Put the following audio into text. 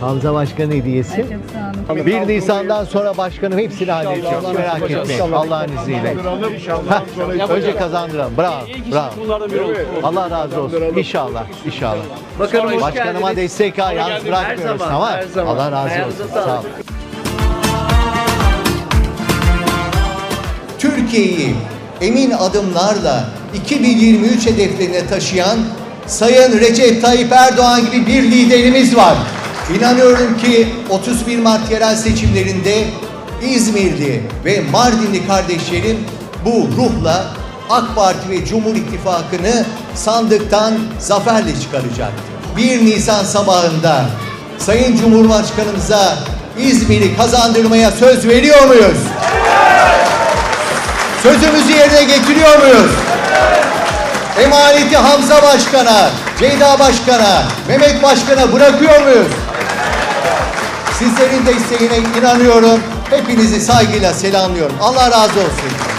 Hamza Başkan hediyesi. Çok sağ olun. 1 Nisan'dan sonra başkanım hepsini halledeceğim. Merak etmeyin. Allah'ın izniyle. Heh, Önce kazandıralım. Bravo. Bravo. Bunlardan biri olsun. Allah razı olsun. İnşallah. İnşallah. Bakanım hoş Başkanıma destek al. Yalnız bırakmıyoruz. Tamam. Allah razı olsun. Sağ ol. Türkiye'yi emin adımlarla 2023 hedeflerine taşıyan Sayın Recep Tayyip Erdoğan gibi bir liderimiz var. İnanıyorum ki 31 Mart yerel seçimlerinde İzmirli ve Mardinli kardeşlerim bu ruhla AK Parti ve Cumhur İttifakı'nı sandıktan zaferle çıkaracaktır. 1 Nisan sabahında Sayın Cumhurbaşkanımıza İzmir'i kazandırmaya söz veriyor muyuz? Sözümüzü yerine getiriyor muyuz? Emaneti Hamza Başkan'a, Ceyda Başkan'a, Mehmet Başkan'a bırakıyor muyuz? Sizlerin desteğine inanıyorum. Hepinizi saygıyla selamlıyorum. Allah razı olsun.